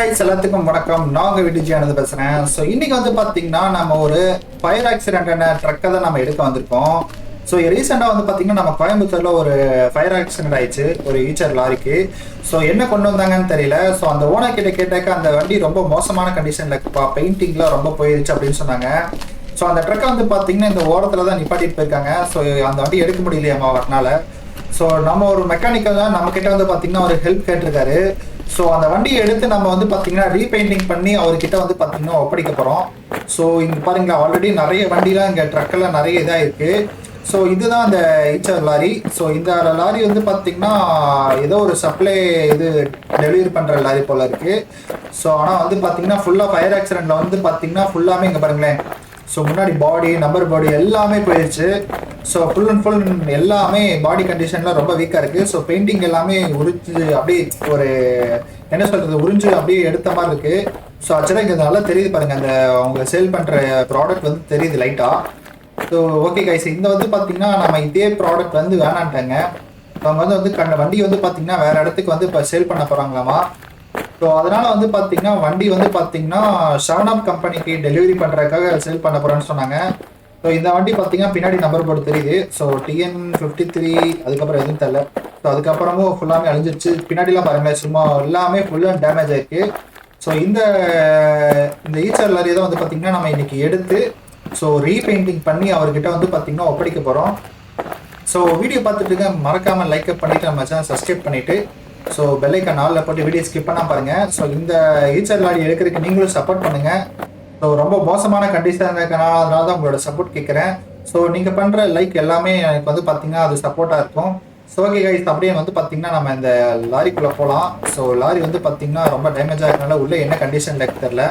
Guys எல்லாத்துக்கும் வணக்கம். நான் உங்க பேசுகிறேன் பேசுறேன். ஸோ இன்னைக்கு வந்து பாத்தீங்கன்னா நம்ம ஒரு ஃபயர் ஆக்சிடென்டான ட்ரக்கை தான் நம்ம எடுக்க வந்திருக்கோம். ஸோ ரீசெண்டாக வந்து பார்த்தீங்கன்னா நம்ம கோயம்புத்தூரில் ஒரு ஃபயர் ஆக்சிடென்ட் ஆயிடுச்சு. ஒரு ஈச்சர் லாரிக்கு. ஸோ என்ன கொண்டு வந்தாங்கன்னு தெரியல. ஸோ அந்த ஓனர் கிட்ட கேட்டாக்க அந்த வண்டி ரொம்ப மோசமான கண்டிஷனில் இருக்குப்பா. பெயிண்டிங்லாம் ரொம்ப போயிருச்சு அப்படின்னு சொன்னாங்க. ஸோ அந்த ட்ரக்கை வந்து பார்த்தீங்கன்னா இந்த ஓரத்தில் தான் நிப்பாட்டிட்டு போயிருக்காங்க. ஸோ அந்த வண்டி எடுக்க முடியலையாம்மா வரனால ஸோ நம்ம ஒரு மெக்கானிக்கல் தான் நம்ம கிட்ட வந்து பார்த்தீங்கன்னா ஒரு ஹெல்ப் கேட்டிருக்காரு. ஸோ அந்த வண்டியை எடுத்து நம்ம வந்து பார்த்தீங்கன்னா ரீபெயிண்டிங் பண்ணி அவர்கிட்ட வந்து பார்த்தீங்கன்னா ஒப்படைக்க போகிறோம் ஸோ இங்கே பாருங்களா ஆல்ரெடி நிறைய வண்டிலாம் இங்கே ட்ரக்கெல்லாம் நிறைய இதாக இருக்குது ஸோ இதுதான் அந்த ஈச்சர் லாரி ஸோ இந்த லாரி வந்து பார்த்தீங்கன்னா ஏதோ ஒரு சப்ளை இது டெலிவரி பண்ணுற லாரி போல் இருக்குது ஸோ ஆனால் வந்து பார்த்தீங்கன்னா ஃபுல்லாக ஃபயர் ஆக்சிடெண்ட்டில் வந்து பார்த்தீங்கன்னா ஃபுல்லாமே இங்கே பாருங்களேன் ஸோ முன்னாடி பாடி நம்பர் பாடி எல்லாமே போயிடுச்சு ஸோ ஃபுல் அண்ட் ஃபுல் எல்லாமே பாடி கண்டிஷன்லாம் ரொம்ப வீக்காக இருக்குது ஸோ பெயிண்டிங் எல்லாமே உரிஞ்சு அப்படியே ஒரு என்ன சொல்கிறது உறிஞ்சு அப்படியே எடுத்த மாதிரி இருக்குது ஸோ ஆக்சுவலாக இங்கே நல்லா தெரியுது பாருங்கள் அந்த அவங்க சேல் பண்ணுற ப்ராடக்ட் வந்து தெரியுது லைட்டாக ஸோ ஓகே கைஸ் இந்த வந்து பார்த்தீங்கன்னா நம்ம இதே ப்ராடக்ட் வந்து வேணான்ட்டாங்க. அவங்க வந்து வந்து கண்ட வண்டி வந்து பார்த்தீங்கன்னா வேறு இடத்துக்கு வந்து இப்போ சேல் பண்ண போகிறாங்களாமா ஸோ அதனால வந்து பார்த்தீங்கன்னா வண்டி வந்து பார்த்தீங்கன்னா ஷவனாப் கம்பெனிக்கு டெலிவரி பண்ணுறதுக்காக சேல் பண்ண போகிறேன்னு சொன்னாங்க. ஸோ இந்த வண்டி பார்த்தீங்கன்னா பின்னாடி நம்பர் போர்டு தெரியுது. So T N fifty three அதுக்கப்புறம் எதுவும் தெரில ஸோ அதுக்கப்புறமும் ஃபுல்லாமே அழிஞ்சிருச்சு. பின்னாடிலாம் பாருங்களேன் சும்மா எல்லாமே ஃபுல்லாக டேமேஜ் ஆயிருக்கு. ஸோ இந்த இந்த ஈச்சர் லாரி தான் வந்து பார்த்தீங்கன்னா நம்ம இன்னைக்கு எடுத்து ஸோ ரீபெயிண்டிங் பண்ணி அவர்கிட்ட வந்து பார்த்தீங்கன்னா ஒப்படைக்க போகிறோம் ஸோ வீடியோ பார்த்துட்டு இருக்க மறக்காம லைக் பண்ணிட்டு நம்ம சேனல் சப்ஸ்கிரைப் பண்ணிவிட்டு ஸோ பெல்லைக்கன் நாளில் போட்டு வீடியோ ஸ்கிப் பண்ணால் பாருங்கள் ஸோ இந்த ஈச்சர் லாரி எடுக்கிறதுக்கு நீங்களும் சப்போர்ட் பண்ணுங்கள் ஸோ ரொம்ப மோசமான கண்டிஷனாக இருக்கனால அதனால தான் உங்களோட சப்போர்ட் கேட்குறேன் ஸோ நீங்கள் பண்ணுற லைக் எல்லாமே எனக்கு வந்து பார்த்தீங்கன்னா அது சப்போர்ட்டாக இருக்கும். ஸோ ஓகே கைஸ் அப்படியே வந்து பார்த்தீங்கன்னா நம்ம இந்த லாரிக்குள்ளே போகலாம் ஸோ லாரி வந்து பார்த்தீங்கன்னா ரொம்ப டேமேஜாக இருக்கனால உள்ளே என்ன கண்டிஷனில் இருக்கு தெரில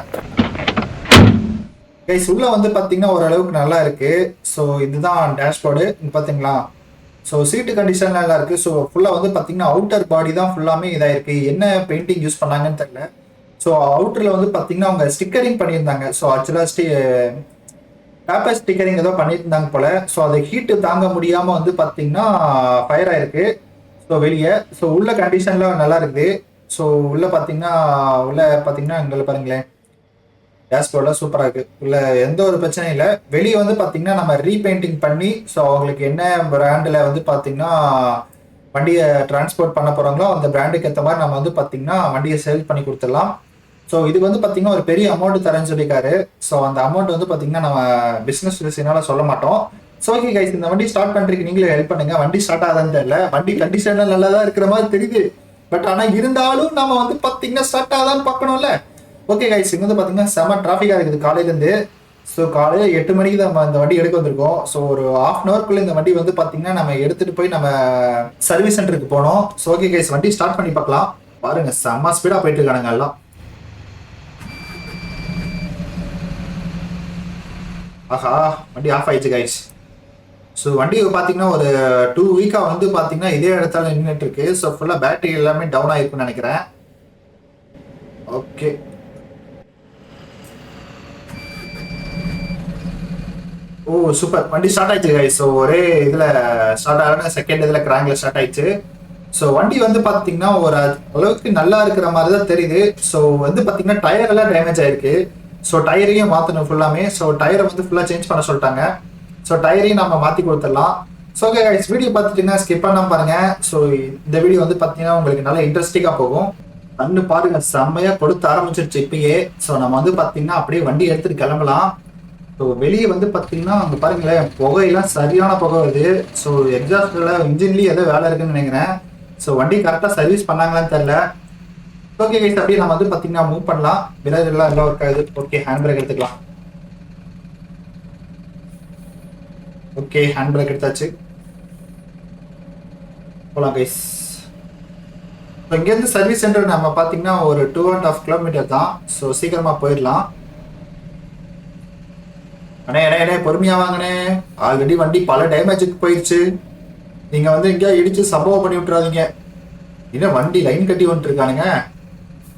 கைஸ் உள்ளே வந்து பார்த்தீங்கன்னா ஓரளவுக்கு நல்லா இருக்குது ஸோ இதுதான் டேஷ்போர்டு இங்க ஸோ சீட்டு கண்டிஷன்லாம் எல்லாம் இருக்குது ஸோ ஃபுல்லாக வந்து பார்த்தீங்கன்னா அவுட்டர் பாடி தான் ஃபுல்லாமே இதாக இருக்குது என்ன பெயிண்டிங் யூஸ் பண்ணாங்கன்னு தெரில ஸோ அவுட்டரில் வந்து பார்த்தீங்கன்னா அவங்க ஸ்டிக்கரிங் பண்ணியிருந்தாங்க. ஸோ ஆக்சுவலாக ஸ்டி பேப்பர் ஸ்டிக்கரிங் ஏதோ பண்ணியிருந்தாங்க போல. ஸோ அதை ஹீட்டு தாங்க முடியாமல் வந்து பார்த்தீங்கன்னா ஃபயர் ஆயிருக்கு. ஸோ வெளியே. ஸோ உள்ள கண்டிஷன்லாம் நல்லா இருக்குது. ஸோ உள்ள பார்த்தீங்கன்னா உள்ள பார்த்தீங்கன்னா எங்களை பாருங்களேன். டேஷ்போர்டில் சூப்பராக இருக்குது இல்லை எந்த ஒரு பிரச்சனையும் இல்லை. வெளியே வந்து பார்த்தீங்கன்னா நம்ம ரீபெயிண்டிங் பண்ணி ஸோ அவங்களுக்கு என்ன பிராண்டில் வந்து பார்த்தீங்கன்னா வண்டியை டிரான்ஸ்போர்ட் பண்ண போகிறாங்களோ அந்த பிராண்டுக்கு ஏற்ற மாதிரி நம்ம வந்து பார்த்தீங்கன்னா வண்டியை சேல் பண்ணி கொடுத்துடலாம். ஸோ இதுக்கு வந்து பார்த்தீங்கன்னா ஒரு பெரிய அமௌண்ட் தரேன்னு சொல்லியிருக்காரு. ஸோ அந்த அமௌண்ட் வந்து பார்த்தீங்கன்னா நம்ம பிஸ்னஸ் ரீசனால சொல்ல மாட்டோம். ஸோ ஓகே கைஸ் இந்த வண்டி ஸ்டார்ட் பண்ணுறதுக்கு நீங்களே ஹெல்ப் பண்ணுங்க. வண்டி ஸ்டார்ட் ஆகுதான்னு தெரியல. வண்டி கண்டிஷனில் நல்லா தான் இருக்கிற மாதிரி தெரியுது. பட் ஆனால் இருந்தாலும் நம்ம வந்து பார்த்தீங்கன்னா ஸ்டார்ட் ஆகாதான்னு பார்க்கணும்ல. ஓகே கைஸ் இங்க வந்து பார்த்தீங்கன்னா செம டிராஃபிக்காக இருக்குது. காலையிலேருந்து ஸோ காலையில் எட்டு மணிக்கு தான் நம்ம இந்த வண்டி எடுக்க வந்திருக்கோம். ஸோ ஒரு ஹாஃப் அன் அவர்க்குள்ளே இந்த வண்டி வந்து பார்த்தீங்கன்னா நம்ம எடுத்துட்டு போய் நம்ம சர்வீஸ் சென்டருக்கு போனோம் ஸோ ஓகே கைஸ் வண்டி ஸ்டார்ட் பண்ணி பார்க்கலாம். பாருங்க செம்ம ஸ்பீடாக போயிட்டு இருக்கானுங்க எல்லாம். ஆஹா வண்டி ஆஃப் ஆயிடுச்சு கைஸ் ஸோ வண்டி பார்த்தீங்கன்னா ஒரு டூ வீக்காக வந்து பார்த்தீங்கன்னா இதே இடத்துல நின்றுட்டு இருக்கு. ஸோ ஃபுல்லாக பேட்டரி எல்லாமே டவுன் ஆகிருக்குன்னு நினைக்கிறேன். ஓகே ஓ சூப்பர் வண்டி ஸ்டார்ட் ஆயிடுச்சு guys. ஸோ ஒரே இதில் ஸ்டார்ட் ஆகின செகண்ட் இதில் கிராங்கில் ஸ்டார்ட் ஆயிடுச்சு. ஸோ வண்டி வந்து பார்த்தீங்கன்னா ஒரு அளவுக்கு நல்லா இருக்கிற மாதிரி தான் தெரியுது. ஸோ வந்து பார்த்தீங்கன்னா டயர் எல்லாம் டேமேஜ் ஆயிருக்கு. ஸோ டயரையும் மாற்றணும் ஃபுல்லாமே ஸோ டயரை வந்து ஃபுல்லாக சேஞ்ச் பண்ண சொல்லிட்டாங்க. ஸோ டயரையும் நம்ம மாற்றி கொடுத்துடலாம். ஸோ ஓகே கைஸ் வீடியோ பார்த்துட்டீங்கன்னா ஸ்கிப் பண்ணாம பாருங்க. ஸோ இந்த வீடியோ வந்து பார்த்தீங்கன்னா உங்களுக்கு நல்லா இன்ட்ரெஸ்டிங்காக போகும். கண்ணு பாருங்க செம்மையாக கொடுத்து ஆரம்பிச்சிருச்சு இப்பயே. ஸோ நம்ம வந்து பார்த்தீங்கன்னா அப்படியே வண்டி எடுத்துட்டு கிளம்பலாம். ஸோ வெளியே வந்து பார்த்தீங்கன்னா அங்கே பாருங்களேன் புகையெல்லாம் சரியான புகை வருது. ஸோ எக்ஸாஸ்டில் இன்ஜின்லேயும் ஏதோ வேலை இருக்குன்னு நினைக்கிறேன். ஸோ வண்டி கரெக்டாக சர்வீஸ் பண்ணாங்களான்னு தெரில ஓகே கைஸ் அப்படியே நம்ம வந்து பார்த்தீங்கன்னா மூவ் பண்ணலாம். விலகு எல்லாம் எல்லாம் இருக்காது ஓகே ஹேண்ட் பிரேக் எடுத்துக்கலாம். ஓகே ஹேண்ட் பிரேக் எடுத்தாச்சு. போகலாம் கைஸ் இப்போ இங்கேருந்து சர்வீஸ் சென்டர் நம்ம பார்த்தீங்கன்னா ஒரு டூ அண்ட் ஆஃப் கிலோமீட்டர் தான். ஸோ சீக்கிரமாக போயிடலாம். அண்ணே அண்ணே அண்ணே பொறுமையா வாங்கண்ணே. ஆல்ரெடி வண்டி பல டேமேஜுக்கு போயிடுச்சு நீங்க வந்து எங்கேயா இடிச்சு சம்பவம் பண்ணி விட்டுறாதீங்க. என்ன வண்டி லைன் கட்டி வந்துட்டு இருக்கானுங்க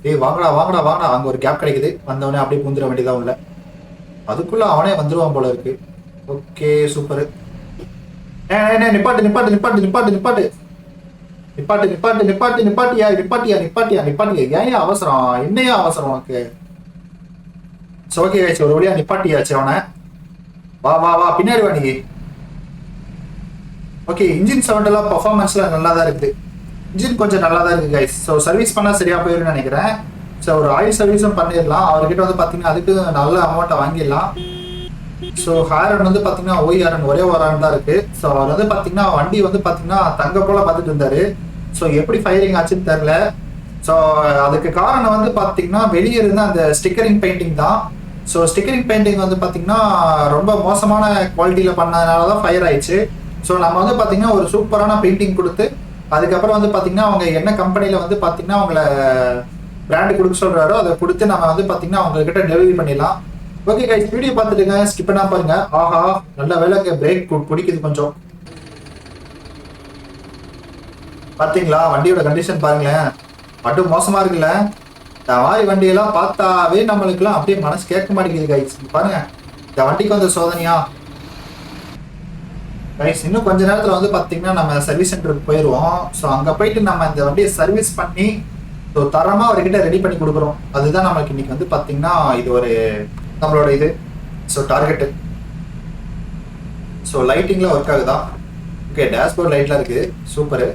ஏய் வாங்கடா வாங்கடா வாங்கடா. அங்க ஒரு கேப் கிடைக்குது. வந்தவனே அப்படியே புந்துட வேண்டியதா உள்ள. அதுக்குள்ள அவனே வந்துருவான் போல இருக்கு. ஓகே சூப்பர் நிப்பாட்டு நிப்பாட்டு நிப்பாட்டு நிப்பாட்டு நிப்பாட்டு. நிப்பாட்டு நிப்பாட்டு நிப்பாட்டு நிப்பாட்டியா நிப்பாட்டியா நிப்பாட்டியா நிப்பாட்டியா. ஏன் அவசரம்? என்னையா அவசரம் உனக்கு? சரி ஓகே ஒரு வழியா நிப்பாட்டியாச்சு அவனை. வா வா வா பின்னாடி வா நீ. ஓகே இன்ஜின் சவுண்ட் எல்லாம் பர்ஃபார்மன்ஸ்லாம் நல்லா தான் இருக்குது இன்ஜின் கொஞ்சம் நல்லா தான் இருக்குது கைஸ் ஸோ சர்வீஸ் பண்ணால் சரியா போயிடும்னு நினைக்கிறேன். ஸோ ஒரு ஆயில் சர்வீஸும் பண்ணிடலாம். அவர்கிட்ட வந்து பார்த்தீங்கன்னா அதுக்கு நல்ல அமௌண்ட்டை வாங்கிடலாம். ஸோ ஹேரன் வந்து பார்த்தீங்கன்னா ஓய் ஹாரன் ஒரே ஓரான் தான் இருக்கு. ஸோ அவர் வந்து பார்த்தீங்கன்னா வண்டி வந்து பார்த்தீங்கன்னா தங்க போல பார்த்துட்டு இருந்தாரு. ஸோ எப்படி ஃபயரிங் ஆச்சுன்னு தெரில ஸோ அதுக்கு காரணம் வந்து பார்த்தீங்கன்னா வெளியே இருந்த அந்த ஸ்டிக்கரிங் பெயிண்டிங் தான். ஸோ ஸ்டிக்கரிங் பெயிண்டிங் வந்து பார்த்தீங்கன்னா ரொம்ப மோசமான குவாலிட்டியில் பண்ணதுனால தான் ஃபயர் ஆயிடுச்சு. ஸோ நம்ம வந்து பார்த்தீங்கன்னா ஒரு சூப்பரான பெயிண்டிங் கொடுத்து அதுக்கப்புறம் வந்து பார்த்தீங்கன்னா அவங்க என்ன கம்பெனியில் வந்து பார்த்தீங்கன்னா அவங்கள பிராண்டு கொடுக்க சொல்கிறாரோ அதை கொடுத்து நம்ம வந்து பார்த்தீங்கன்னா அவங்க கிட்ட டெலிவரி பண்ணிடலாம். ஓகே கைஸ் வீடியோ பார்த்துட்டுங்க ஸ்கிப் பண்ணா பாருங்க. ஆஹா நல்ல வேலைக்கு பிரேக் பிடிக்குது கொஞ்சம். பார்த்தீங்களா வண்டியோட கண்டிஷன் பாருங்களேன். மட்டும் மோசமாக இருக்குல்ல. இந்த மாதிரி வண்டியெல்லாம் பார்த்தாவே நம்மளுக்குலாம் அப்படியே மனசு கேட்க மாட்டேங்குது கைஸ் பாருங்க. இந்த வண்டிக்கு வந்த சோதனையா? கைஸ் இன்னும் கொஞ்ச நேரத்தில் வந்து பார்த்தீங்கன்னா நம்ம சர்வீஸ் சென்டருக்கு போயிடுவோம் ஸோ அங்கே போயிட்டு நம்ம இந்த வண்டியை சர்வீஸ் பண்ணி ஸோ தரமாக அவர்கிட்ட ரெடி பண்ணி கொடுக்குறோம். அதுதான் நமக்கு இன்னைக்கு வந்து பார்த்தீங்கன்னா இது ஒரு நம்மளோட இது. ஸோ டார்கெட்டு ஸோ லைட்டிங்கில் ஒர்க் ஆகுதா? ஓகே டேஷ்போர்ட் லைட்லாம் இருக்குது சூப்பரு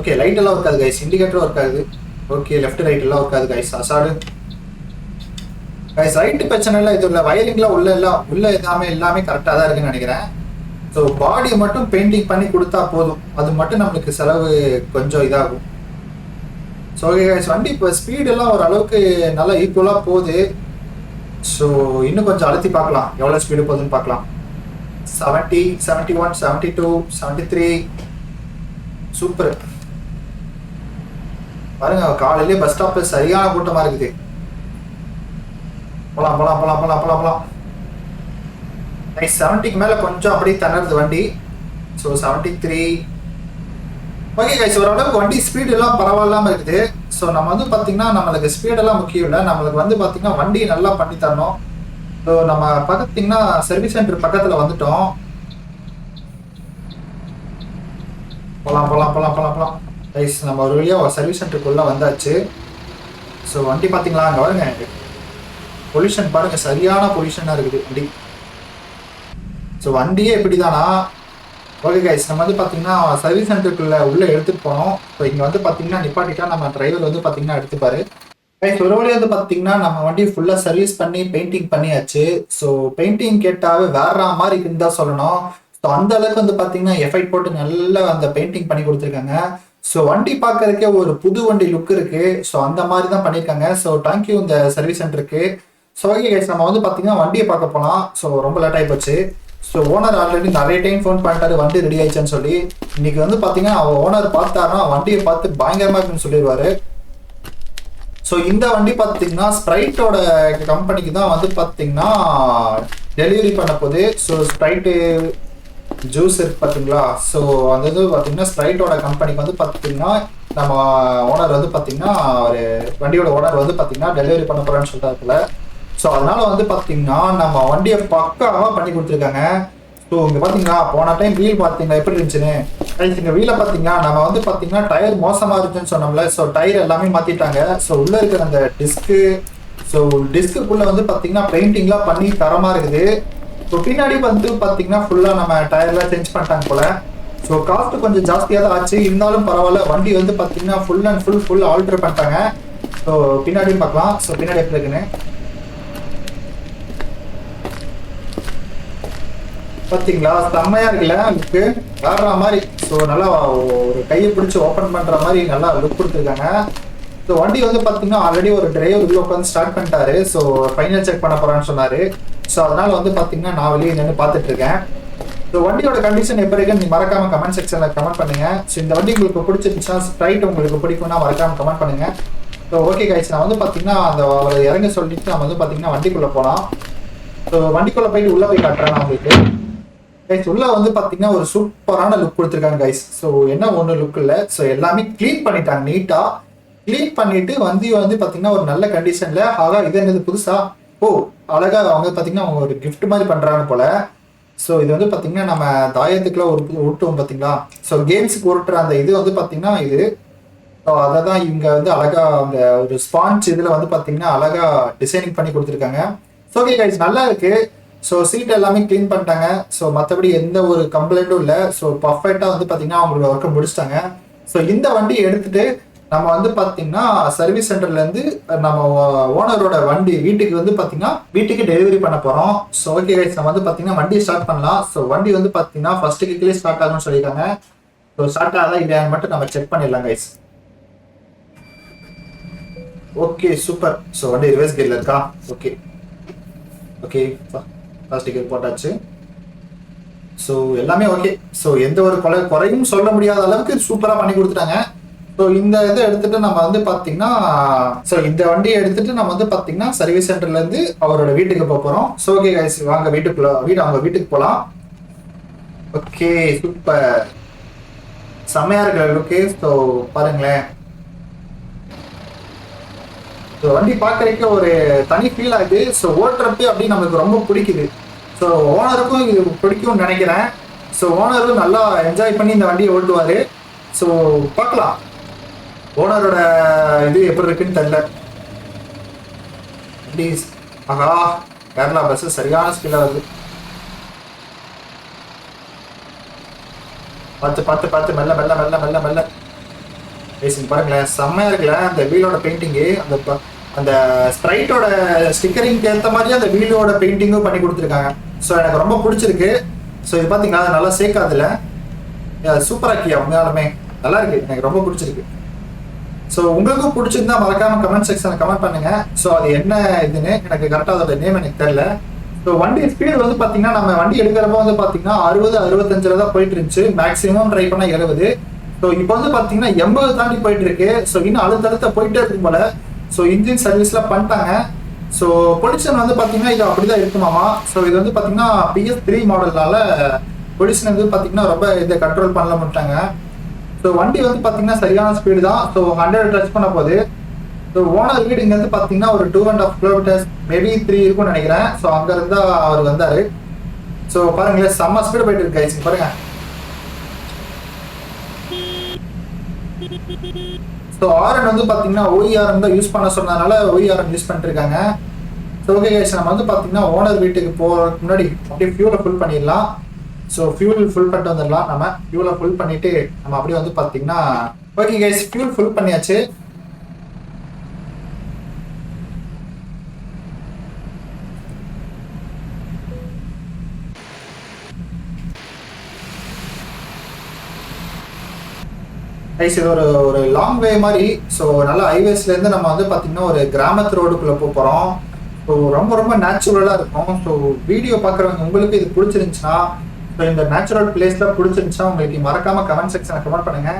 ஓகே லைட்டெல்லாம் ஒர்க் ஆகுது கைஸ் இண்டிகேட்டரும் ஒர்க் ஆகுது. ஓகே லெஃப்ட் ரைட் எல்லாம் இருக்காது கைஸ் அசாடு. கைஸ் ரைட்டு பிரச்சனை இல்லை இது உள்ள வயரிங்லாம் உள்ள எல்லாம் உள்ள எல்லாமே எல்லாமே கரெக்டாக தான் இருக்குன்னு நினைக்கிறேன். ஸோ பாடியை மட்டும் பெயிண்டிங் பண்ணி கொடுத்தா போதும். அது மட்டும் நம்மளுக்கு செலவு கொஞ்சம் இதாகும். ஸோ கைஸ் வண்டி இப்போ ஸ்பீடெல்லாம் ஓரளவுக்கு நல்லா ஈக்குவலாக போகுது. ஸோ இன்னும் கொஞ்சம் அழுத்தி பார்க்கலாம். எவ்வளோ ஸ்பீடு போகுதுன்னு பார்க்கலாம். Seventy seventy one seventy two seventy three super பாருங்க காலையிலே பஸ் ஸ்டாப்ல சரியான கூட்டமா இருக்குது. போலாம் போலாம் போலாம் போலாம் போலாம் போலாம். நைட் செவன்ட்டிக்கு மேலே கொஞ்சம் அப்படியே தணருது வண்டி. So seventy three okay guys ஓரளவுக்கு வண்டி ஸ்பீடு எல்லாம் பரவாயில்லாம இருக்குது. ஸோ நம்ம வந்து பார்த்தீங்கன்னா நம்மளுக்கு ஸ்பீடெல்லாம் முக்கியம் இல்லை. நம்மளுக்கு வந்து பார்த்தீங்கன்னா வண்டி நல்லா பண்ணி தரணும். ஸோ நம்ம பார்த்தீங்கன்னா சர்வீஸ் சென்டர் பக்கத்தில் வந்துட்டோம். போகலாம் போகலாம் போகலாம் போகலாம் போகலாம் கைஸ் நம்ம ஒரு வழியாக சர்வீஸ் சென்டருக்குள்ளே வந்தாச்சு. ஸோ வண்டி பார்த்தீங்களா அங்கே பாருங்க. பொல்யூஷன் பாருங்கள் சரியான பொல்யூஷனாக இருக்குது வண்டி. ஸோ வண்டியே இப்படிதானா? ஓகே கைஸ் நம்ம வந்து பார்த்தீங்கன்னா சர்வீஸ் சென்டருக்குள்ளே உள்ளே எடுத்துகிட்டு போனோம். ஸோ இங்கே வந்து பார்த்தீங்கன்னா நிப்பாட்டிட்டா நம்ம டிரைவர் வந்து பார்த்தீங்கன்னா எடுத்துப்பாரு. கைஸ் ஒரு வழி வந்து பார்த்தீங்கன்னா நம்ம வண்டி ஃபுல்லாக சர்வீஸ் பண்ணி பெயிண்டிங் பண்ணியாச்சு. ஸோ பெயிண்டிங் கேட்டாவே வேற மாதிரி இருக்குன்னு தான் சொல்லணும். ஸோ அந்த அளவுக்கு வந்து பார்த்தீங்கன்னா எஃபெக்ட் போட்டு நல்லா அந்த பெயிண்டிங் பண்ணி கொடுத்துருக்காங்க. ஸோ வண்டி பார்க்கறதுக்கே ஒரு புது வண்டி லுக் இருக்கு. ஸோ அந்த மாதிரி தான் பண்ணியிருக்காங்க ஸோ தேங்க்யூ இந்த சர்வீஸ் சென்டருக்கு ஸோ ஓகே கேஸ் நம்ம வந்து பார்த்தீங்கன்னா வண்டியை பார்க்க போகலாம் ஸோ ரொம்ப லேட் ஆகி போச்சு ஸோ ஓனர் ஆல்ரெடி நிறைய டைம் ஃபோன் பண்ணிட்டாரு. வண்டி ரெடி ஆயிடுச்சுன்னு சொல்லி. இன்னைக்கு வந்து பார்த்தீங்கன்னா அவர் ஓனர் பார்த்தாருன்னா வண்டியை பார்த்து பயங்கரமாக இருக்குன்னு சொல்லிடுவாரு. ஸோ இந்த வண்டி பார்த்தீங்கன்னா ஸ்ப்ரைட்டோட கம்பெனிக்கு தான் வந்து பார்த்தீங்கன்னா டெலிவரி பண்ண போகுது. ஸோ ஸ்ப்ரைட்டு ஜூஸ் இருக்கு பார்த்தீங்களா ஸோ அந்த இது பார்த்தீங்கன்னா ஸ்ப்ரைட்டோட கம்பெனிக்கு வந்து பார்த்தீங்கன்னா நம்ம ஓனர் வந்து பார்த்தீங்கன்னா ஒரு வண்டியோட ஓனர் வந்து பார்த்தீங்கன்னா டெலிவரி பண்ண போகிறேன்னு சொல்லிட்டாருல ஸோ அதனால வந்து பார்த்தீங்கன்னா நம்ம வண்டியை பக்காவாக பண்ணி கொடுத்துருக்காங்க. ஸோ இங்கே பார்த்தீங்கன்னா போன டைம் வீல் பார்த்தீங்கன்னா எப்படி இருந்துச்சுன்னு? ரைட் இங்கே வீலை பார்த்தீங்கன்னா நம்ம வந்து பார்த்தீங்கன்னா டயர் மோசமாக இருந்துச்சுன்னு சொன்னோம்ல ஸோ டயர் எல்லாமே மாற்றிட்டாங்க ஸோ உள்ளே இருக்கிற அந்த டிஸ்க்கு ஸோ டிஸ்க்குள்ளே வந்து பார்த்தீங்கன்னா பெயிண்டிங்லாம் பண்ணி தரமாக இருக்குது. ஸோ பின்னாடி வந்து பார்த்தீங்கன்னா ஃபுல்லாக நம்ம டயர்லாம் சேஞ்ச் பண்ணிட்டாங்க போல. ஸோ காஸ்ட் கொஞ்சம் ஜாஸ்தியாக தான் ஆச்சு. இருந்தாலும் பரவாயில்ல வண்டி வந்து பார்த்தீங்கன்னா full and full full alter பண்ணிட்டாங்க. ஸோ பின்னாடியும் பார்க்கலாம். ஸோ பின்னாடி எப்படி இருக்குன்னு. பார்த்தீங்களா செம்மையா இருக்குல்ல லுக்கு வேற மாதிரி. ஸோ நல்லா ஒரு கையை பிடிச்சி ஓப்பன் பண்ணுற மாதிரி நல்லா லுக் கொடுத்துருக்காங்க. ஸோ வண்டி வந்து பார்த்தீங்கன்னா ஆல்ரெடி ஒரு டிரைவர் உள்ள உட்காந்து ஸ்டார்ட் பண்ணிட்டாரு. ஸோ ஃபைனல் செக் பண்ண போறான்னு சொன்னாரு. ஸோ அதனால வந்து பார்த்தீங்கன்னா நான் வெளியே நின்று பார்த்துட்டு இருக்கேன் ஸோ வண்டியோட கண்டிஷன் எப்படி இருக்குன்னு நீ மறக்காம கமெண்ட் செக்ஷன்ல கமெண்ட் பண்ணுங்க. ஸோ இந்த வண்டி உங்களுக்கு பிடிச்சிருந்துச்சுன்னா ஸ்ப்ரைட் உங்களுக்கு பிடிக்கும்னா மறக்காம கமெண்ட் பண்ணுங்க. ஸோ ஓகே கைஸ் நான் வந்து பார்த்தீங்கன்னா அந்த அவரை இறங்க சொல்லிட்டு நம்ம வந்து பார்த்தீங்கன்னா வண்டிக்குள்ள போகலாம் ஸோ வண்டிக்குள்ள போயிட்டு உள்ள போய் காட்டுறேன் நான் உங்களுக்கு. கைஸ் உள்ள வந்து பார்த்தீங்கன்னா ஒரு சூப்பரான லுக் கொடுத்துருக்காங்க கைஸ் ஸோ என்ன ஒன்று லுக் இல்லை. ஸோ எல்லாமே க்ளீன் பண்ணிட்டாங்க நீட்டாக க்ளீன் பண்ணிட்டு வண்டி வந்து பார்த்தீங்கன்னா ஒரு நல்ல கண்டிஷன்ல ஆகா இது என்னது புதுசா? ஓ அழகா அவங்க பார்த்தீங்கன்னா அவங்க ஒரு கிஃப்ட் மாதிரி பண்றாங்க போல. ஸோ இது வந்து பார்த்தீங்கன்னா நம்ம தாயத்துக்குலாம் ஒரு உருட்டுவோம் பார்த்தீங்களா ஸோ கேம்ஸுக்கு உருட்டுற அந்த இது வந்து பார்த்தீங்கன்னா இது ஸோ அதை தான் இவங்க வந்து அழகா அந்த ஒரு ஸ்பான்ஸ் இதில் வந்து பார்த்தீங்கன்னா அழகா டிசைனிங் பண்ணி கொடுத்துருக்காங்க. ஸோ ஓகே கைஸ் நல்லா இருக்கு. ஸோ சீட் எல்லாமே க்ளீன் பண்ணிட்டாங்க. ஸோ மற்றபடி எந்த ஒரு கம்ப்ளைண்ட்டும் இல்லை. ஸோ பர்ஃபெக்டாக வந்து பார்த்தீங்கன்னா அவங்களோட ஒர்க்கை முடிச்சிட்டாங்க. ஸோ இந்த வண்டி எடுத்துட்டு நம்ம வந்து பார்த்தீங்கன்னா சர்வீஸ் சென்டர்லேருந்து நம்ம ஓனரோட வண்டி வீட்டுக்கு வந்து பார்த்தீங்கன்னா வீட்டுக்கு டெலிவரி பண்ண போகிறோம் ஸோ ஓகே கைஸ் நம்ம வந்து பார்த்தீங்கன்னா வண்டியை ஸ்டார்ட் பண்ணலாம். ஸோ வண்டி வந்து பார்த்தீங்கன்னா ஃபர்ஸ்ட் கிக்லேயே ஸ்டார்ட் ஆகும்னு சொல்லியிருக்காங்க. ஸோ ஸ்டார்ட் ஆகலாம் இல்லையான்னு மட்டும் நம்ம செக் பண்ணிடலாம் கைஸ் ஓகே சூப்பர் ஸோ வண்டி ரிவர்ஸ் கேட்ல இருக்கா? ஓகே ஓகே ஃபர்ஸ்ட் கேட் போட்டாச்சு. ஸோ எல்லாமே ஓகே ஸோ எந்த ஒரு குறை குறையும் சொல்ல முடியாத அளவுக்கு சூப்பராக பண்ணி கொடுத்துட்டாங்க. ஸோ இந்த இதை எடுத்துட்டு நம்ம வந்து பார்த்தீங்கன்னா ஸோ இந்த வண்டியை எடுத்துட்டு நம்ம வந்து பார்த்தீங்கன்னா சர்வீஸ் சென்டர்லேருந்து அவரோட வீட்டுக்கு போக போகிறோம் ஸோ ஓகே கைஸ் வாங்க வீட்டுக்குள்ள வீடு அவங்க வீட்டுக்கு போகலாம் ஓகே சூப்பர் செம்மையா இருக்கிற ஓகே ஸோ பாருங்களேன். ஸோ வண்டி பார்க்குறதுக்கு ஒரு தனி ஃபீல் ஆகுது ஸோ ஓட்டுறப்பே அப்படி நமக்கு ரொம்ப பிடிக்குது. ஸோ ஓனருக்கும் இது பிடிக்கும்னு நினைக்கிறேன். ஸோ ஓனரும் நல்லா என்ஜாய் பண்ணி இந்த வண்டியை ஓட்டுவார். ஸோ பார்க்கலாம். ஓனரோட இது எப்படி இருக்குன்னு தெரியல. ப்ளீஸ் ஆஹா கேரளா பஸ் சரியான ஸ்பீடாக வருது. பார்த்து பார்த்து பார்த்து மெல்ல மெல்ல மெல்ல மெல்ல மெல்ல. பேசுங்க பாருங்களேன் செம்மையாக இருக்குல்ல அந்த வீலோட பெயிண்டிங்கு அந்த ப- அந்த ஸ்ப்ரைட்டோட ஸ்டிக்கரிங்க்கு ஏற்ற மாதிரி அந்த வீலோட பெயிண்டிங்கும் பண்ணி கொடுத்துருக்காங்க. ஸோ எனக்கு ரொம்ப பிடிச்சிருக்கு. ஸோ இது பார்த்தீங்கன்னா நல்லா சேர்க்காதுல சூப்பராக இருக்கியா உண்மையாலுமே? நல்லா இருக்கு எனக்கு ரொம்ப பிடிச்சிருக்கு. ஸோ உங்களுக்கும் பிடிச்சிருந்தா மறக்காம கமெண்ட் செக்ஷனில் கமெண்ட் பண்ணுங்க. ஸோ அது என்ன இதுன்னு எனக்கு கரெக்டாக அதோட நேம் எனக்கு தெரியல. ஸோ வண்டி ஸ்பீடு வந்து பார்த்தீங்கன்னா நம்ம வண்டி எடுக்கிறப்ப வந்து பார்த்தீங்கன்னா அறுபது அறுபத்தஞ்சில் தான் போயிட்டு இருந்துச்சு மேக்ஸிமம் ட்ரை பண்ணால் எழுபது. ஸோ இப்போ வந்து பார்த்தீங்கன்னா எண்பது தாண்டி போயிட்டு இருக்கு ஸோ இன்னும் அடுத்தடுத்த போயிட்டே இருக்கும் போல. ஸோ இன்ஜின் சர்வீஸ்லாம் பண்ணிட்டாங்க. ஸோ பொலிஷன் வந்து பார்த்தீங்கன்னா இது அப்படிதான் இருக்குமாமா ஸோ இது வந்து பார்த்தீங்கன்னா பிஎஸ் த்ரீ மாடல்னால பொலிஷன் வந்து பார்த்தீங்கன்னா ரொம்ப இதை கண்ட்ரோல் பண்ணல மாட்டாங்க ஸோ வண்டி வந்து பார்த்தீங்கன்னா சரியான ஸ்பீடு தான். ஸோ ஹண்ட்ரட் டச் பண்ண போகுது ஸோ ஓனர் வீடு இங்கேருந்து பார்த்தீங்கன்னா ஒரு two and half kilometres maybe three இருக்கும்னு நினைக்கிறேன். ஸோ அங்கே இருந்தால் அவர் வந்தார். ஸோ பாருங்களேன் செம்ம ஸ்பீடு போயிட்டு இருக்கு ஐசிங் பாருங்க. ஸோ ஆர்என் வந்து பார்த்தீங்கன்னா ஓஇஆர்எம் தான் யூஸ் பண்ண சொன்னதுனால O E R M use பண்ணிட்டுருக்காங்க ஸோ ஓகே கைஸ் நம்ம வந்து பார்த்தீங்கன்னா ஓனர் வீட்டுக்கு போகிறதுக்கு முன்னாடி அப்படியே ஃபியூலை ஃபுல் பண்ணிடலாம். ஸோ ஃபியூல் ஃபுல் பண்ணிட்டு வந்துடலாம் நம்ம ஃபியூலை ஃபுல் பண்ணிட்டு நம்ம அப்படியே வந்து பார்த்தீங்கன்னா ஓகே கைஸ் ஃபியூல் ஃபுல் பண்ணியாச்சு. கைஸ் இது ஒரு ஒரு லாங் வே மாதிரி ஸோ நல்லா ஹைவேஸ்ல இருந்து நம்ம வந்து பார்த்தீங்கன்னா ஒரு கிராமத்து ரோடுக்குள்ளே போக போகிறோம் ஸோ ரொம்ப ரொம்ப நேச்சுரலாக இருக்கும். ஸோ வீடியோ பார்க்குறவங்க உங்களுக்கு இது பிடிச்சிருந்துச்சுன்னா ஸோ இந்த நேச்சுரல் பிளேஸ்ல பிடிச்சிருந்துச்சா உங்களுக்கு மறக்காம கமெண்ட் செக்ஷனை கமெண்ட் பண்ணுங்க.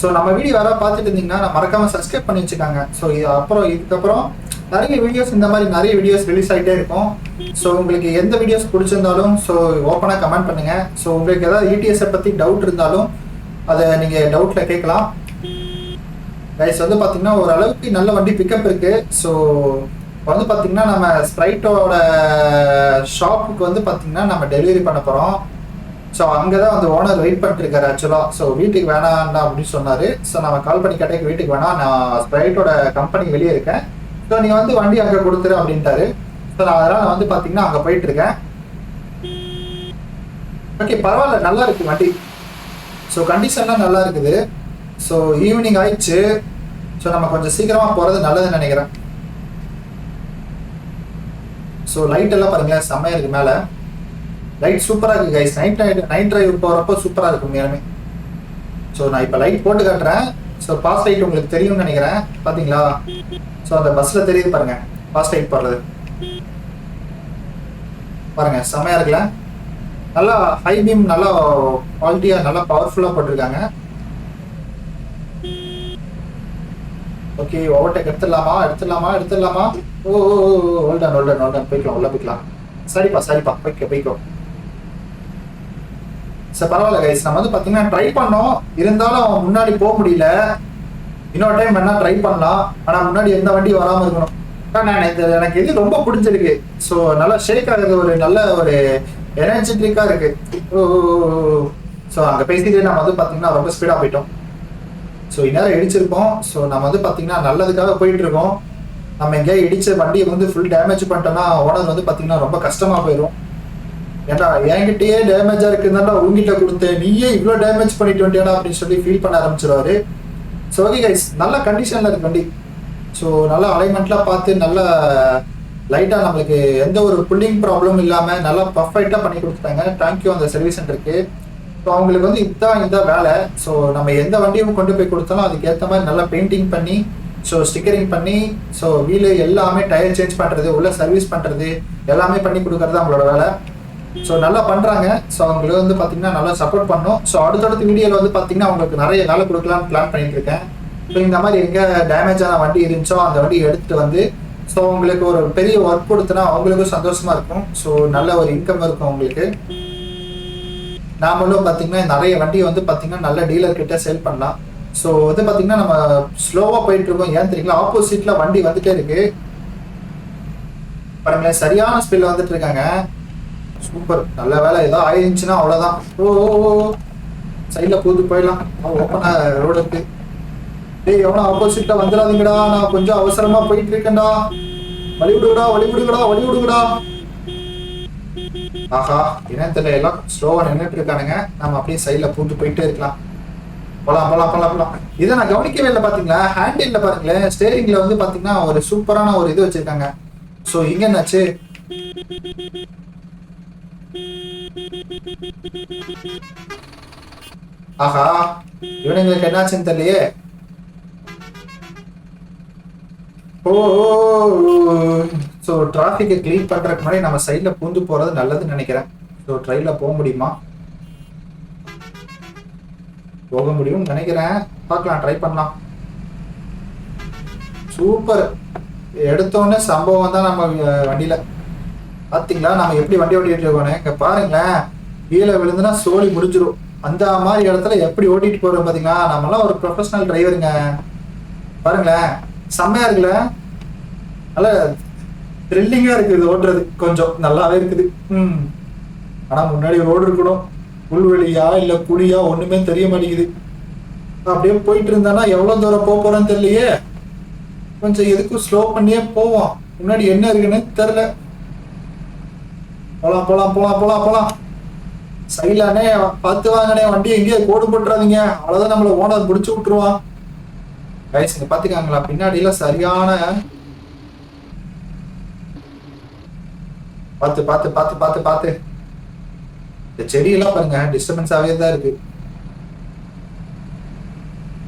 ஸோ நம்ம வீடியோ யாராவது பார்த்துட்டு இருந்தீங்கன்னா நான் மறக்காம சப்ஸ்கிரைப் பண்ணி வச்சுக்காங்க. ஸோ இது அப்புறம் இதுக்கப்புறம் நிறைய வீடியோஸ் இந்த மாதிரி நிறைய வீடியோஸ் ரிலீஸ் ஆகிட்டே இருக்கும். ஸோ உங்களுக்கு எந்த வீடியோஸ் பிடிச்சிருந்தாலும் ஸோ ஓப்பனாக கமெண்ட் பண்ணுங்க. ஸோ உங்களுக்கு ஏதாவது இடிஎஸை பற்றி டவுட் இருந்தாலும் அதை நீங்கள் டவுட்டில் கேட்கலாம். கைஸ் வந்து பார்த்தீங்கன்னா ஓரளவுக்கு நல்ல வண்டி பிக்கப் இருக்கு. ஸோ வந்து பார்த்தீங்கன்னா நம்ம ஸ்ப்ரைட்டோட ஷாப்புக்கு வந்து பார்த்தீங்கன்னா நம்ம டெலிவரி பண்ண போகிறோம் ஸோ அங்கே தான் வந்து ஓனர் வெயிட் பண்ணிட்டுருக்காரு ஆக்சுவலாக ஸோ வீட்டுக்கு வேணாம்டா அப்படின்னு சொன்னார். ஸோ நம்ம கால் பண்ணி கேட்டேன் வீட்டுக்கு வேணாம் நான் ஸ்ப்ரைட்டோட கம்பெனி வெளியே இருக்கேன். ஸோ நீங்கள் வந்து வண்டி அங்கே கொடுத்துரு அப்படின்ட்டாரு. ஸோ நான் அதனால் வந்து பார்த்தீங்கன்னா அங்கே போயிட்டுருக்கேன். ஓகே பரவாயில்ல நல்லா இருக்குது வண்டி. ஸோ கண்டிஷன்லாம் நல்லா இருக்குது. ஸோ ஈவினிங் ஆயிடுச்சு. ஸோ நம்ம கொஞ்சம் சீக்கிரமாக போகிறது நல்லதுன்னு நினைக்கிறேன். ஸோ லைட் எல்லாம் பாருங்களேன் செம்மையா இருக்கு மேலே. லைட் சூப்பராக இருக்கு guys night night night drive போகிறப்போ சூப்பராக இருக்கும் உண்மையாலுமே. ஸோ நான் இப்போ லைட் போட்டு காட்டுறேன். ஸோ பாஸ் லைட் உங்களுக்கு தெரியும்னு நினைக்கிறேன். பார்த்தீங்களா ஸோ அந்த பஸ்ஸில் தெரியுது பாருங்க. பாஸ் லைட் போடுறது. பாருங்க செம்மையா இருக்குல்ல? நல்லா ஹை பீம் நல்லா குவாலிட்டியாக நல்லா பவர்ஃபுல்லாக போட்டிருக்காங்க. ஓகே ஓவர்டேக் எடுத்துடலாமா? எடுத்துடலாமா? எடுத்துடலாமா? ஓ hold on hold on hold on போய்க்கலாம் உள்ளே போய்க்கலாம். சரிப்பா சரிப்பா. போய்க்கோ போய்க்கோ. சார் பரவாயில்ல கைஸ் நம்ம வந்து பார்த்தீங்கன்னா ட்ரை பண்ணோம். இருந்தாலும் முன்னாடி போக முடியல. இன்னொரு டைம் வேணா ட்ரை பண்ணலாம். ஆனால் முன்னாடி எந்த வண்டி வராமல் இருக்கணும். நான் இது எனக்கு இது ரொம்ப பிடிச்சிருக்கு. ஸோ நல்லா ஷேக் ஆகுது ஒரு நல்ல ஒரு எனர்ஜெட்டிக்காக இருக்கு. ஓ ஸோ அங்கே பேசிட்டு நம்ம வந்து பார்த்தீங்கன்னா ரொம்ப ஸ்பீடாக போயிட்டோம். ஸோ இந்நேரம் இடிச்சிருக்கோம் ஸோ நம்ம வந்து பார்த்தீங்கன்னா நல்லதுக்காக போயிட்டு இருக்கோம். நம்ம எங்கேயா இடிச்ச வண்டியை வந்து ஃபுல் டேமேஜ் பண்ணிட்டோம்னா ஓனர் வந்து பார்த்தீங்கன்னா ரொம்ப கஷ்டமாக போயிடும் ஏன்டா என்கிட்டயே டேமேஜா இருக்குதாண்டா உங்ககிட்ட கொடுத்தேன். நீயே இவ்வளோ டேமேஜ் பண்ணிட்டு வண்டியாடா அப்படின்னு சொல்லி ஃபீல் பண்ண ஆரம்பிச்சிருவாரு. ஸோ ஓகே கைஸ் நல்ல கண்டிஷன்ல இருக்கு வண்டி ஸோ நல்ல அலைன்மெண்ட்லாம் பார்த்து நல்ல லைட்டாக நம்மளுக்கு எந்த ஒரு புல்லிங் ப்ராப்ளம் இல்லாமல் நல்லா பர்ஃபெக்டாக பண்ணி கொடுத்துட்டாங்க. தேங்க்யூ அந்த சர்வீஸ் சென்டருக்கு ஸோ அவங்களுக்கு வந்து இதுதான் இந்த வேலை. ஸோ நம்ம எந்த வண்டியும் கொண்டு போய் கொடுத்தாலும் அதுக்கேற்ற மாதிரி நல்லா பெயிண்டிங் பண்ணி ஸோ ஸ்டிக்கரிங் பண்ணி ஸோ வீலு எல்லாமே டயர் சேஞ்ச் பண்ணுறது உள்ள சர்வீஸ் பண்ணுறது எல்லாமே பண்ணி கொடுக்கறது அவங்களோட வேலை. ஸோ நல்லா பண்ணுறாங்க ஸோ அவங்களுக்கு வந்து பார்த்தீங்கன்னா நல்லா சப்போர்ட் பண்ணோம். ஸோ அடுத்தடுத்த வீடியோவில் வந்து பார்த்தீங்கன்னா அவங்களுக்கு நிறைய வேலை கொடுக்கலாம்னு பிளான் பண்ணிட்டு இருக்கேன் ஸோ இந்த மாதிரி எங்கே டேமேஜ் ஆன வண்டி இருந்துச்சோ அந்த வண்டியை எடுத்துகிட்டு வந்து ஸோ உங்களுக்கு ஒரு பெரிய ஒர்க் கொடுத்தனா அவங்களுக்கும் சந்தோஷமா இருக்கும். ஸோ நல்ல ஒரு இன்கம் இருக்கும் அவங்களுக்கு. நாமளும் பார்த்தீங்கன்னா நிறைய வண்டியை வந்து பார்த்தீங்கன்னா நல்ல டீலர் கிட்ட சேல் பண்ணலாம். ஸோ வந்து பார்த்தீங்கன்னா நம்ம ஸ்லோவாக போயிட்டு இருக்கோம் ஏன் தெரியுங்களா ஆப்போசிட்டில் வண்டி வந்துட்டே இருக்கு. பாருங்களேன் சரியான ஸ்பீடில் வந்துட்டு இருக்காங்க. சூப்பர் நல்ல வேலை. ஏதோ ஆயிருந்துச்சுன்னா அவ்வளோதான் ஓ சைடில் போது போயிடலாம். ஓப்பனா ரோடு இருக்கு டேய் எவனா ஆப்போசிட்ல வந்துடாதீங்கடா. நான் கொஞ்சம் அவசரமா போயிட்டு இருக்கேன்டா. வழி விடுங்கடா வழி விடுங்கடா வழி விடுங்கடா ஆஹா இணையத்துல எல்லாம் ஸ்லோவா நின்றுட்டு இருக்கானுங்க. நம்ம அப்படியே சைட்ல பூந்து போயிட்டே இருக்கலாம். போலாம் போலாம் போலாம் போலாம். இதை நான் கவனிக்கவே இல்லை பாத்தீங்களா? ஹேண்டில் பாருங்களேன். ஸ்டேரிங்ல வந்து பாத்தீங்கன்னா ஒரு சூப்பரான ஒரு இது வச்சிருக்காங்க. ஸோ இங்க என்னாச்சு? ஆஹா இவனுங்களுக்கு என்னாச்சுன்னு தெரியலையே. ஓ ஸோ டிராஃபிக்கை க்ளீன் பண்ணுறதுக்கு முன்னாடி நம்ம சைடில் பூந்து போறது நல்லதுன்னு நினைக்கிறேன். ஸோ ட்ரெயினில் போக முடியுமா? போக முடியும்னு நினைக்கிறேன். பார்க்கலாம் ட்ரை பண்ணலாம். சூப்பர் எடுத்தோடனே சம்பவம் தான் நம்ம வண்டியில். பார்த்தீங்களா நம்ம எப்படி வண்டி ஓட்டிட்டு இருக்கோம் இங்கே பாருங்களேன். கீழே விழுந்துனா சோழி முடிஞ்சிடும் அந்த மாதிரி இடத்துல எப்படி ஓட்டிட்டு போகிறோம் பார்த்தீங்களா நம்மளாம் ஒரு ப்ரொஃபஷனல் டிரைவருங்க பாருங்களேன். செம்மையா இருக்குல்ல? நல்ல த்ரில்லிங்காக இருக்குது ஓட்டுறது. கொஞ்சம் நல்லாவே இருக்குது. ம். ஆனால் முன்னாடி ரோடு இருக்கணும். புல்வெளியா இல்லை குழியா ஒன்றுமே தெரிய மாட்டேங்குது. அப்படியே போயிட்டு இருந்தானா எவ்வளோ தூரம் போக போகிறோன்னு தெரியலையே. கொஞ்சம் எதுக்கும் ஸ்லோ பண்ணியே போவோம். முன்னாடி என்ன இருக்குன்னு தெரில போலாம் போலாம் போலாம் போலாம் போலாம். சைலானே பார்த்து வாங்கனே வண்டி எங்கேயே கோடு போட்டுறாதீங்க. அவ்வளவுதான் நம்மள ஓனர் முடிச்சு விட்டுருவான். கைஸ் இங்க பாத்துக்காங்களா பின்னாடியில சரியான பார்த்து பார்த்து பார்த்து பார்த்து பார்த்து. இந்த செடியெல்லாம் பாருங்க டிஸ்டர்பன்ஸாவே தான் இருக்கு.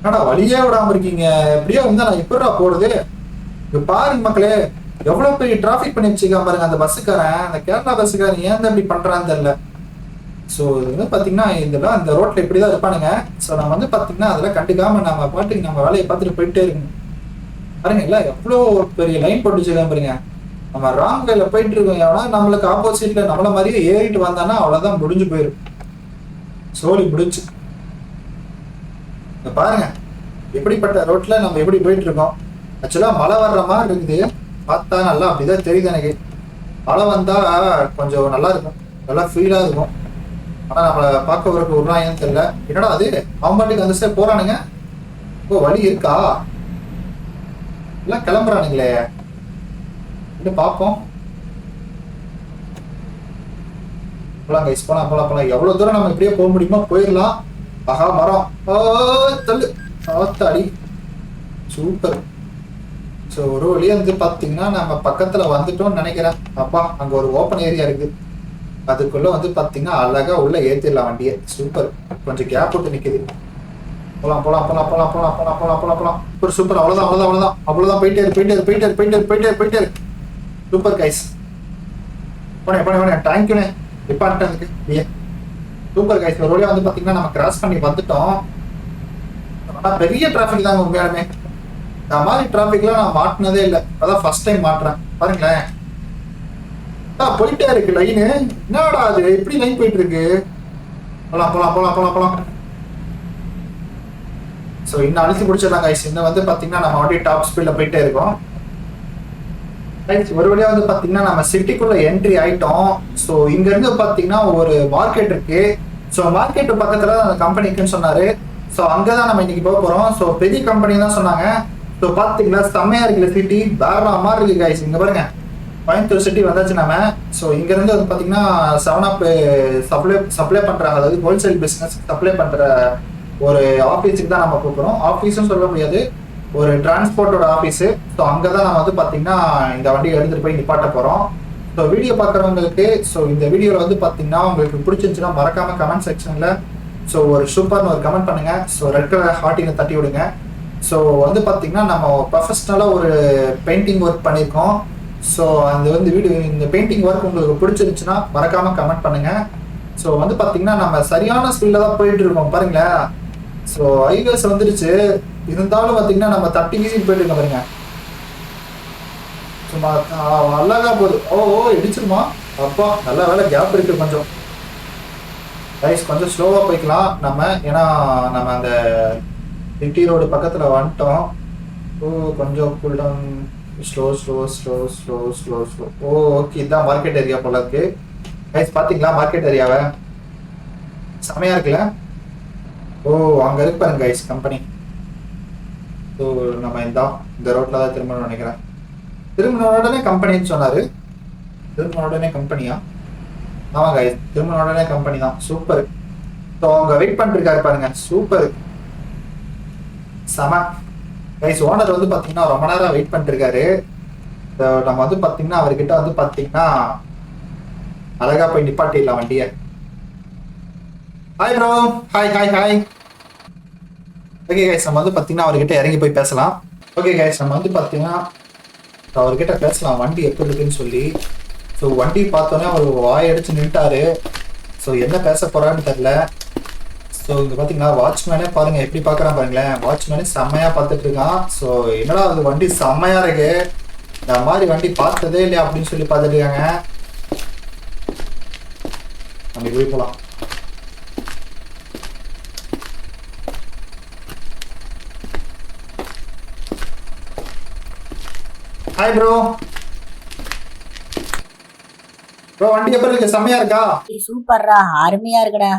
ஆனா வழியே விடாம இருக்கீங்க? எப்படியோ இருந்தா நான். எப்படிடா போடுது இங்க பாருங்க மக்களே. எவ்வளவு பெரிய டிராபிக் பண்ணி வச்சுக்காம பாருங்க அந்த பஸ்ஸுக்காரன். அந்த கேரளா பஸ்ஸுக்காரன் ஏன் தான் இப்படி பண்றான்னு தெரியல. ஸோ இது வந்து பார்த்தீங்கன்னா இதெல்லாம் அந்த ரோட்ல இப்படி தான் இருப்பானுங்க. ஸோ நம்ம வந்து பார்த்தீங்கன்னா அதெல்லாம் கண்டுக்காம நம்ம பாட்டுக்கு நம்ம வேலையை பார்த்துட்டு போயிட்டே இருக்கணும். பாருங்களா எவ்வளோ பெரிய லைன் போட்டு வச்சிருக்கான் பாருங்க. நம்ம ராங் வேல போயிட்டு இருக்கோம். எவனா நம்மளுக்கு ஆப்போசிட்ல நம்மள மாதிரியே ஏறிட்டு வந்தானா அவ்வளவுதான் முடிஞ்சு போயிடும் சோழி முடிஞ்சு. பாருங்க எப்படிப்பட்ட ரோட்ல நம்ம எப்படி போயிட்டு இருக்கோம்? ஆக்சுவலா மழை வர்ற மாதிரி இருக்குது. பார்த்தா நல்லா அப்படிதான் தெரியுது எனக்கு. மழை வந்தா கொஞ்சம் நல்லா இருக்கும். நல்லா ஃபீலா இருக்கும். ஆனா நம்மள பார்க்க வரக்கு விடுறாங்கன்னு தெரியல. என்னடா அது? அவன் பாட்டுக்கு அந்த சைடு போறானுங்க. ஓ வழி இருக்கா? எல்லாம் கிளம்புறானுங்களே. இன்னும் பார்ப்போம். போலாம் கைஸ் போலாம் போலாம் போலாம். எவ்வளவு தூரம் நம்ம இப்படியே போக முடியுமோ போயிடலாம். ஆஹா மரம். தள்ளு. ஆத்தாடி. சூப்பர். ஸோ ஒரு வழியாக வந்து பார்த்தீங்கன்னா நம்ம பக்கத்தில் வந்துட்டோம்னு நினைக்கிறேன். அப்பா அங்கே ஒரு ஓப்பன் ஏரியா இருக்கு. அதுக்குள்ளே வந்து பார்த்தீங்கன்னா அழகாக உள்ளே ஏற்றிடலாம் வண்டியை. சூப்பர் கொஞ்சம் கேப் விட்டு நிற்கிது போகலாம் போகலாம் போகலாம் போகலாம் போகலாம் போகலாம் போகலாம் போகலாம் போகலாம் சூப்பர் சூப்பர் அவ்வளோதான் அவ்வளோதான் அவ்வளோதான் அவ்வளோதான் போயிட்டே இரு போயிட்டே இரு போயிட்டே போயிட்டு போயிட்டே இரு போயிட்டே போயிட்டே சூப்பர் கைஸ் போனேன் போனே போனேன் தேங்க்யூண்ணே டிபார்ட்மெண்ட்டுக்கு ஏ சூப்பர் கைஸ் ஒரு வழியாக வந்து பார்த்தீங்கன்னா நம்ம கிராஸ் பண்ணி வந்துட்டோம். ஆனா பெரிய டிராஃபிக் தாங்க உண்மையாலுமே. இந்த மாதிரி டிராஃபிக்லாம் நான் மாட்டினதே இல்லை. அதான் ஃபர்ஸ்ட் டைம் மாட்டுறேன். பாருங்களேன் ஆ போயிட்டே இருக்கு லைனு என்னடா அது எப்படி லைன் போயிட்டு இருக்கு? போலாம் போலாம் போலாம் போலாம் போலாம். ஸோ இன்னும் அழுத்தி பிடிச்சிடலாம் கைஸ் இன்னும் வந்து பார்த்தீங்கன்னா நம்ம அப்படியே டாப் ஸ்பீடில் போயிட்டே இருக்கோம். ஒரு வழியாக வந்து பார்த்தீங்கன்னா நம்ம சிட்டிக்குள்ளே என்ட்ரி ஆயிட்டோம். ஸோ இங்கேருந்து பார்த்தீங்கன்னா ஒரு மார்க்கெட் இருக்கு. ஸோ மார்க்கெட்டு பக்கத்தில் அந்த கம்பெனி சொன்னார். ஸோ ஸோ அங்கதான் நம்ம இன்னைக்கு போக போகிறோம் ஸோ பெரிய கம்பெனி தான் சொன்னாங்க. ஸோ பார்த்தீங்களா செம்மையா இருக்கிற சிட்டி வேற மாதிரி இருக்கு காய்ஸ் இங்க பாருங்க. கோயம்புத்தூர் சிட்டி வந்தாச்சு நம்ம ஸோ இங்கேருந்து வந்து பார்த்தீங்கன்னா செவன் அப் சப்ளை சப்ளை பண்ணுறாங்க அதாவது ஹோல்சேல் பிஸ்னஸ் சப்ளை பண்ணுற ஒரு ஆஃபீஸுக்கு தான் நம்ம கூப்பிட்றோம் ஆஃபீஸும் சொல்ல முடியாது. ஒரு டிரான்ஸ்போர்ட்டோட ஆஃபீஸு ஸோ அங்கே தான் நம்ம வந்து பார்த்தீங்கன்னா இந்த வண்டியை எடுத்துகிட்டு போய் நிப்பாட்ட போகிறோம் ஸோ வீடியோ பார்க்குறவங்களுக்கு ஸோ இந்த வீடியோவில் வந்து பார்த்தீங்கன்னா உங்களுக்கு பிடிச்சிருந்துச்சுன்னா மறக்காம கமெண்ட் செக்ஷனில் ஸோ ஒரு சூப்பர்னு ஒரு கமெண்ட் பண்ணுங்கள் ஸோ ரெட் கலர் ஹார்ட்டினை தட்டி விடுங்க. ஸோ வந்து பார்த்தீங்கன்னா நம்ம ப்ரொஃபஷ்னலாக ஒரு பெயிண்டிங் ஒர்க் பண்ணியிருக்கோம் ஸோ அந்த வந்து வீடியோ இந்த பெயிண்டிங் ஒர்க் உங்களுக்கு பிடிச்சிருந்துச்சுன்னா மறக்காமல் கமெண்ட் பண்ணுங்கள் ஸோ வந்து பார்த்தீங்கன்னா நம்ம சரியான ஸ்பீடில் தான் போயிட்டு இருக்கோம் பாருங்களேன். ஸோ ஐவேஸ் வந்துருச்சு. இருந்தாலும் பார்த்தீங்கன்னா நம்ம தட்டி வீசிட்டு போயிட்டு இருக்கோம் பாருங்க. சும்மா அழகா போகுது. ஓ ஓ இடிச்சிருமா? அப்பா நல்ல வேலை கேப் இருக்கு கொஞ்சம். ரைஸ் கொஞ்சம் ஸ்லோவாக போய்க்கலாம். நம்ம ஏன்னா நம்ம அந்த சிட்டி ரோடு பக்கத்தில் வந்துட்டோம். ஓ கொஞ்சம் cool down slow slow slow slow slow slow oh okay இதான் மார்க்கெட் ஏரியா போல இருக்கு. கைஸ் பார்த்தீங்களா மார்க்கெட் ஏரியாவை செமையா இருக்குல்ல? ஓ அங்கே இருக்கு பாருங்க கைஸ் கம்பெனி ஸோ நம்ம இந்த இந்த ரோட்டில் தான் திரும்பணும்னு நினைக்கிறேன். திரும்பின உடனே கம்பெனின்னு சொன்னார். திரும்பின உடனே கம்பெனியா ஆமாம் கைஸ் திரும்பின உடனே கம்பெனி தான். சூப்பர் ஸோ அவங்க வெயிட் பண்ணிருக்காரு பாருங்க. சூப்பர் செம. கைஸ் ஓனர் வந்து பாத்தீங்கன்னா ரொம்ப நேரம் வெயிட் பண்ணிருக்காரு நம்ம வந்து பாத்தீங்கன்னா அவர்கிட்ட வந்து பாத்தீங்கன்னா அழகா போய் நிப்பாட்டிடலாம் வண்டியை. Hi bro hi hi hi okay guys நம்ம வந்து பார்த்தீங்கன்னா அவர்கிட்ட இறங்கி போய் பேசலாம். ஓகே கைஸ் நம்ம வந்து பார்த்தீங்கன்னா அவர்கிட்ட பேசலாம். வண்டி எப்படி இருக்குன்னு சொல்லி. ஸோ வண்டி பார்த்தோன்னே அவர் வாய் அடிச்சு நின்ட்டாரு ஸோ என்ன பேச போறான்னு தெரில ஸோ இங்கே பார்த்தீங்கன்னா வாட்ச்மேனே பாருங்க எப்படி பார்க்குறான் பாருங்களேன். வாட்ச்மேனே செம்மையா பார்த்துட்டு இருக்கான். ஸோ என்னடா அது வண்டி செம்மையா இருக்கு. இந்த மாதிரி வண்டி பார்த்ததே இல்லையா அப்படின்னு சொல்லி பார்த்துட்டு இருக்காங்க. நம்ம போய் போகலாம் ஹாய் ப்ரோ ப்ரோ வண்டி எப்படி இருக்கு? செம்மையா இருக்கா? சூப்பர்ரா. அருமையா இருக்குடா.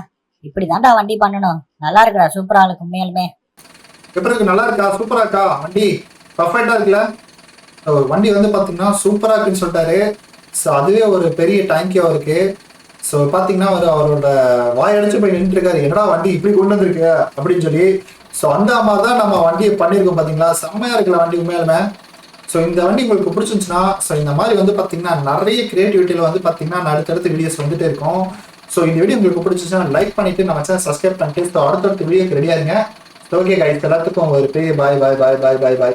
இப்படிதான்டா வண்டி பண்ணணும். நல்லா இருக்குடா சூப்பரா இருக்கு உண்மையாலுமே. எப்படி இருக்கு? நல்லா இருக்கா? சூப்பரா இருக்கா? வண்டி பர்ஃபெக்டா இருக்குல்ல? வண்டி வந்து பாத்தீங்கன்னா சூப்பரா இருக்குன்னு சொல்லிட்டாரு. ஸோ அதுவே ஒரு பெரிய டேங்கியா இருக்கு ஸோ பாத்தீங்கன்னா அவர் அவரோட வாயடிச்சு போய் நின்றுட்டு இருக்காரு என்னடா வண்டி இப்படி கொண்டு வந்திருக்கு? அப்படின்னு சொல்லி. ஸோ அந்த மாதிரி தான் நம்ம வண்டியை பண்ணியிருக்கோம் பாத்தீங்களா? செம்மையா இருக்கிற வண்டி உண்மையாலுமே. ஸோ இந்த வண்டி உங்களுக்கு பிடிச்சிருந்துச்சுன்னா ஸோ இந்த மாதிரி வந்து பார்த்தீங்கன்னா நிறைய கிரியேட்டிவிட்டியில் வந்து பார்த்தீங்கன்னா அடுத்தடுத்து வீடியோஸ் வந்துட்டு இருக்கும். ஸோ இந்த வீடியோ உங்களுக்கு பிடிச்சிச்சுன்னா லைக் பண்ணிட்டு நம்ம சேனல் சப்ஸ்கிரைப் பண்ணிட்டு ஸோ அடுத்தடுத்த வீடியோக்கு ரெடியா இருங்க ஓகே கைஸ் எல்லாத்துக்கும் ஒரு பெரிய பாய் பாய் பாய் பாய் பாய் பாய்